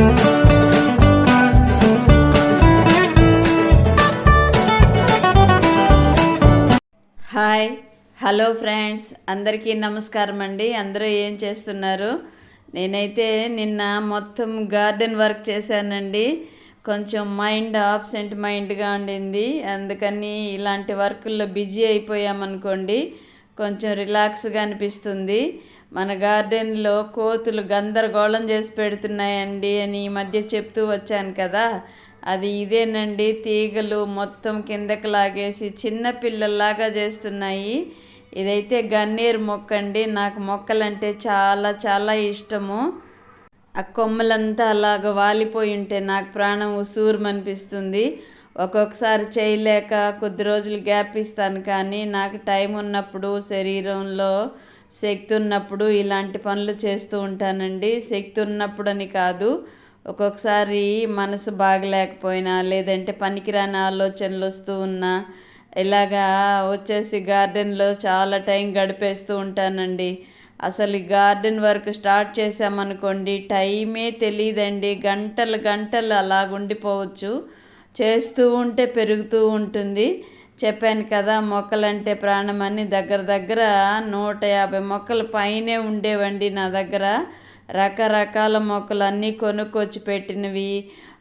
Hi hello friends అందరికీ నమస్కారం అండి. అందరూ ఏం చేస్తున్నారు? నేనైతే నిన్న మొత్తం గార్డెన్ వర్క్ చేశానండి. కొంచెం మైండ్ ఆబ్సెంట్ మైండ్గా ఉండింది. అందుకని ఇలాంటి వర్కుల్లో బిజీ అయిపోయామనుకోండి కొంచెం రిలాక్స్గా అనిపిస్తుంది. మన గార్డెన్లో కోతులు గందరగోళం చేసి పెడుతున్నాయండి అని ఈ మధ్య చెప్తూ వచ్చాను కదా. అది ఇదేనండి. తీగలు మొత్తం కిందకి లాగేసి చిన్న పిల్లల్లాగా చేస్తున్నాయి. ఇదైతే గన్నేరు మొక్క అండి. నాకు మొక్కలంటే చాలా చాలా ఇష్టము. ఆ కొమ్మలంతా అలాగ వాలిపోయి ఉంటే నాకు ప్రాణం ఉసూరుమనిపిస్తుంది ఒక్కొక్కసారి చేయలేక కొద్ది రోజులు గ్యాప్ ఇస్తాను కానీ నాకు టైం ఉన్నప్పుడు శరీరంలో శక్తి ఉన్నప్పుడు ఇలాంటి పనులు చేస్తూ ఉంటానండి. శక్తి ఉన్నప్పుడు అని కాదు ఒక్కొక్కసారి మనసు బాగలేకపోయినా లేదంటే పనికిరాని ఆలోచనలు వస్తూ ఉన్నా ఇలాగా వచ్చేసి గార్డెన్లో చాలా టైం గడిపేస్తూ ఉంటానండి. అసలు ఈ గార్డెన్ వర్క్ స్టార్ట్ చేసామనుకోండి టైమే తెలియదండి గంటలు గంటలు అలాగుండిపోవచ్చు. చేస్తూ ఉంటే పెరుగుతూ ఉంటుంది. చెప్పాను కదా మొక్కలంటే ప్రాణం అని దగ్గర దగ్గర నూట యాభై మొక్కలు పైనే ఉండేవండి నా దగ్గర. రకరకాల మొక్కలు అన్నీ కొనుక్కొచ్చి పెట్టినవి.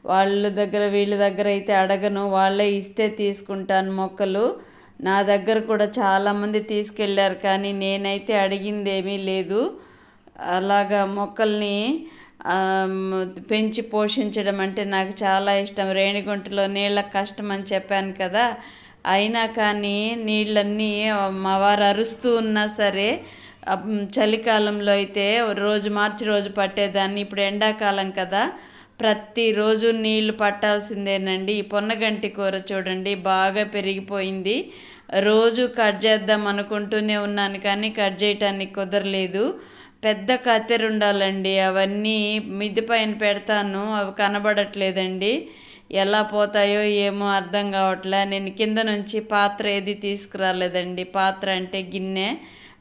వాళ్ళ దగ్గర వీళ్ళ దగ్గర అయితే అడగను. వాళ్ళే ఇస్తే తీసుకుంటాను మొక్కలు. నా దగ్గర కూడా చాలామంది తీసుకెళ్ళారు కానీ నేనైతే అడిగిందేమీ లేదు. అలాగా మొక్కల్ని పెంచి పోషించడం అంటే నాకు చాలా ఇష్టం. రేణిగుంటలో నీళ్ళ కష్టం అని చెప్పాను కదా అయినా కానీ నీళ్ళన్నీ మా వారు అరుస్తూ ఉన్నా సరే చలికాలంలో అయితే రోజు మార్చి రోజు పట్టేదాన్ని. ఇప్పుడు ఎండాకాలం కదా ప్రతిరోజు నీళ్ళు పట్టాల్సిందేనండి. ఈ పొన్నగంటి కూర చూడండి బాగా పెరిగిపోయింది. రోజు కట్ చేద్దాం అనుకుంటూనే ఉన్నాను కానీ కట్ చేయటానికి కుదరలేదు. పెద్ద కత్తెర ఉండాలండి. అవన్నీ మిద్ది పైన పెడతాను అవి కనబడట్లేదండి. ఎలా పోతాయో ఏమో అర్థం కావట్లే. నేను కింద నుంచి పాత్ర ఏది తీసుకురాలేదండి. పాత్ర అంటే గిన్నె.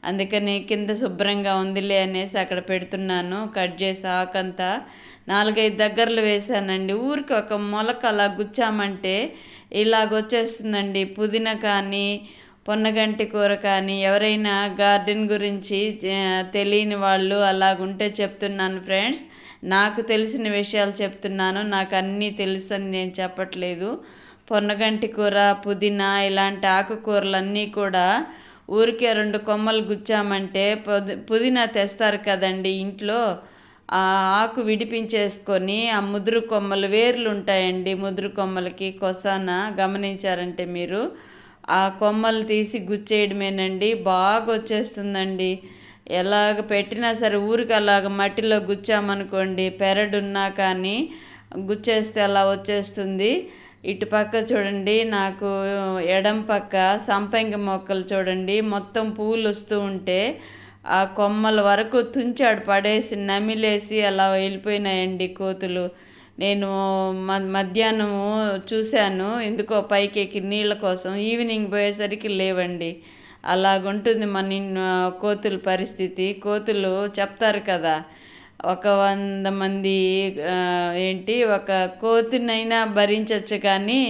అందుకని కింద శుభ్రంగా ఉందిలే అనేసి అక్కడ పెడుతున్నాను. కట్ చేసి ఆకంతా నాలుగైదు దగ్గరలు వేసానండి ఊరికి ఒక మొలక అలా గుచ్చామంటే ఇలాగొచ్చేస్తుందండి పుదీనా కానీ పొన్నగంటి కూర కానీ ఎవరైనా గార్డెన్ గురించి తెలియని వాళ్ళు అలాగుంటే చెప్తున్నాను ఫ్రెండ్స్. నాకు తెలిసిన విషయాలు చెప్తున్నాను. నాకు అన్నీ తెలుసని నేను చెప్పట్లేదు. పొన్నగంటి కూర పుదీనా ఇలాంటి ఆకుకూరలన్నీ కూడా ఊరికే రెండు కొమ్మలు గుచ్చామంటే పుదీనా తెస్తారు కదండి ఇంట్లో. ఆ ఆకు విడిపించేసుకొని ఆ ముదురు కొమ్మలు వేర్లు ఉంటాయండి ముదురు కొమ్మలకి. కొసాన గమనించారంటే మీరు. ఆ కొమ్మలు తీసి గుచ్చేయడమేనండి. బాగా వచ్చేస్తుందండి ఎలాగ పెట్టినా సరే ఊరికి అలాగ మట్టిలో గుచ్చామనుకోండి పెరడున్నా కానీ గుచ్చేస్తే అలా వచ్చేస్తుంది. ఇటు పక్క చూడండి నాకు ఎడం పక్క సంపంగి మొక్కలు చూడండి మొత్తం పూలు వస్తూ ఉంటే ఆ కొమ్మల వరకు తుంచాడు పడేసి నమిలేసి అలా వెళ్ళిపోయినాయండి కోతులు. నేను మధ్యాహ్నము చూశాను ఎందుకో పైకి ఎక్కి నీళ్ళ కోసం ఈవినింగ్ పోయేసరికి లేవండి. అలాగుంటుంది మన కోతుల పరిస్థితి. కోతులు చెప్తారు కదా ఒక వంద మంది ఏంటి ఒక కోతునైనా భరించవచ్చు కానీ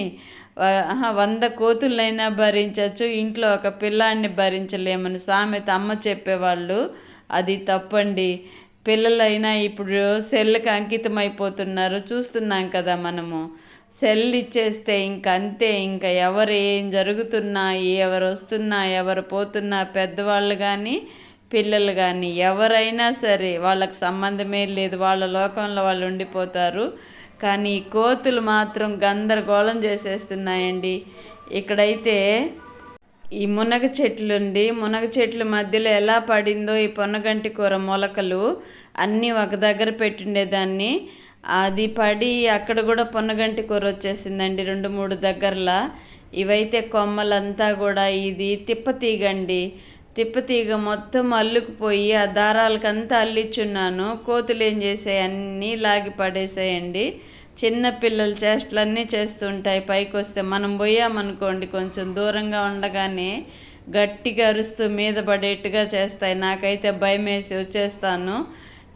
వంద కోతులైనా భరించవచ్చు ఇంట్లో ఒక పిల్లాన్ని భరించలేమని సామెత అమ్మ చెప్పేవాళ్ళు. అది తప్పండి. పిల్లలైనా ఇప్పుడు సెల్కి అంకితం అయిపోతున్నారు చూస్తున్నాం కదా మనము. సెల్ ఇచ్చేస్తే ఇంక అంతే ఇంకా ఎవరు ఏం జరుగుతున్నా ఎవరు వస్తున్నా ఎవరు పోతున్నా పెద్దవాళ్ళు కానీ పిల్లలు కానీ ఎవరైనా సరే వాళ్ళకి సంబంధమే లేదు వాళ్ళ లోకంలో వాళ్ళు ఉండిపోతారు. కానీ కోతులు మాత్రం గందరగోళం చేసేస్తున్నాయండి. ఇక్కడైతే ఈ మునగ చెట్లు ఉండి మునగ చెట్ల మధ్యలో ఎలా పడిందో ఈ పొన్నగంటి కూర మొలకలు అన్నీ ఒక దగ్గర పెట్టుండేదాన్ని. అది పడి అక్కడ కూడా పొన్నగంటి కూర వచ్చేసిందండి రెండు మూడు దగ్గరలా. ఇవైతే కొమ్మలంతా కూడా ఇది తిప్పతీగండి. తిప్పతీగ మొత్తం అల్లుకుపోయి ఆ దారాలకంతా అల్లిచ్చున్నాను. కోతులు ఏం చేసాయి అన్నీ లాగి పడేసాయండి. చిన్న పిల్లల చేష్టలన్నీ చేస్తుంటాయి పైకి వస్తే మనం పోయామనుకోండి కొంచెం దూరంగా ఉండగానే గట్టిగా అరుస్తూ మీద పడేట్టుగా చేస్తాయి. నాకైతే భయం వేసి వచ్చేస్తాను.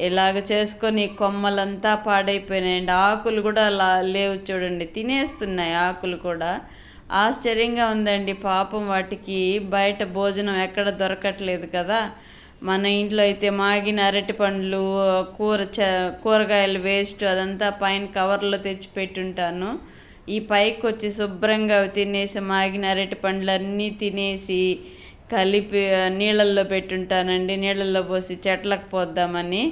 ఇలాగ చేసుకొని కొమ్మలంతా పాడైపోయినాయండి. ఆకులు కూడా అలా లేవు చూడండి. తినేస్తున్నాయి ఆకులు కూడా. ఆశ్చర్యంగా ఉందండి. పాపం వాటికి బయట భోజనం ఎక్కడ దొరకట్లేదు కదా. మన ఇంట్లో అయితే మాగిన అరటి పండ్లు కూర చ కూరగాయలు వేస్ట్ అదంతా పైన కవర్లో తెచ్చి పెట్టుంటాను. ఈ పైకి వచ్చి శుభ్రంగా తినేసి మాగిన అరటి పండ్లన్నీ తినేసి కలిపి నీళ్ళల్లో పెట్టుంటానండి. నీళ్ళల్లో పోసి చెట్లకు పోద్దామని.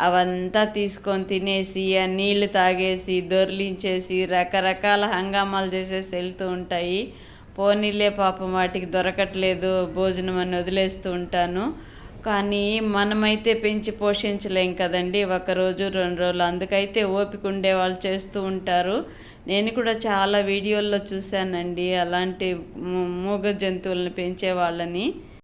అవంతా తీసుకొని తినేసి ఆ నీళ్ళు తాగేసి దొర్లించేసి రకరకాల హంగామాలు చేసేసి వెళ్తూ ఉంటాయి. పోనీలే పాపం వాటికి దొరకట్లేదు. భోజనం అని వదిలేస్తూ ఉంటాను. కానీ మనమైతే పెంచి పోషించలేం కదండి. ఒకరోజు రెండు రోజులు. అందుకైతే ఓపిక ఉండే వాళ్ళు చేస్తూ ఉంటారు. నేను కూడా చాలా వీడియోల్లో చూశానండి అలాంటి మూగ జంతువులను పెంచే వాళ్ళని